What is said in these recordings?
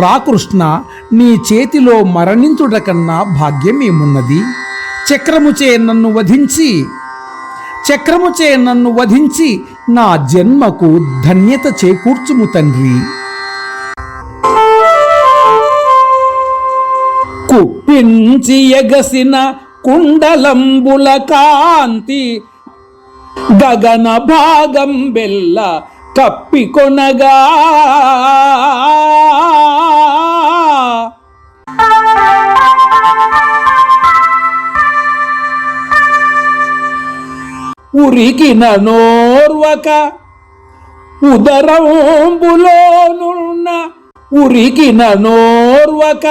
రాకృష్ణ నీ చేతిలో మరణించుట కన్నా భాగ్యమేమున్నది చక్రముచే నన్ను వధించి చక్రముచే నన్ను వధించి నా జన్మకు ధన్యత చేకూర్చుము తండ్రి. కుప్పించి ఎగసిన కుండలంబుల కాంతి గగన భాగం బెల్ల కప్పికొనగా ఉరికిన నోర్వక ఉదరంబులోనున్న ఉరికిన నోర్వక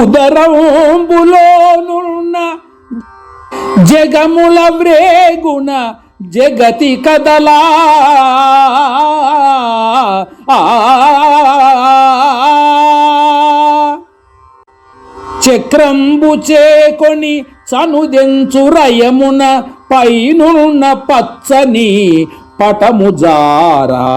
ఉదరంబులోనున్న జగముల వ్రేగుణ జగతి కదలా. ఆ. చక్రంబు చేకొని చనుదెంచు రయమున పైనున్న పచ్చని పటము జారా.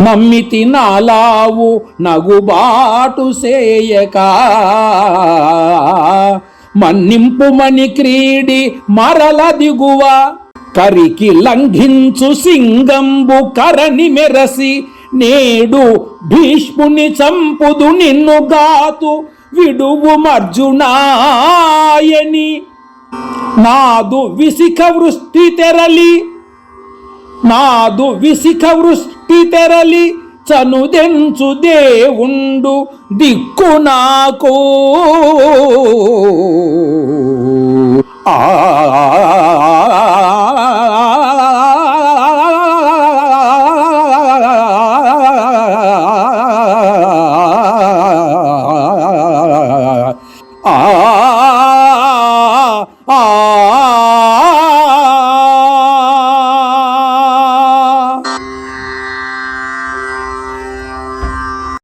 నమ్మితి నాలావు నగుబాటు సేయక. మన్నింపుమని క్రీడి మరల దిగువ. కరికి లంఘించు సింగంబు కరని మెరసి నేడు భీష్ముని చంపుదు నిన్ను గాతు విడువు మర్జునాయని. నాదు విసిక వృష్టి తెరలి నాదు విసిక వృష్టి తెరలి చనుదెంచు దేవుండు దిక్కు నాకు. ఆ ఆ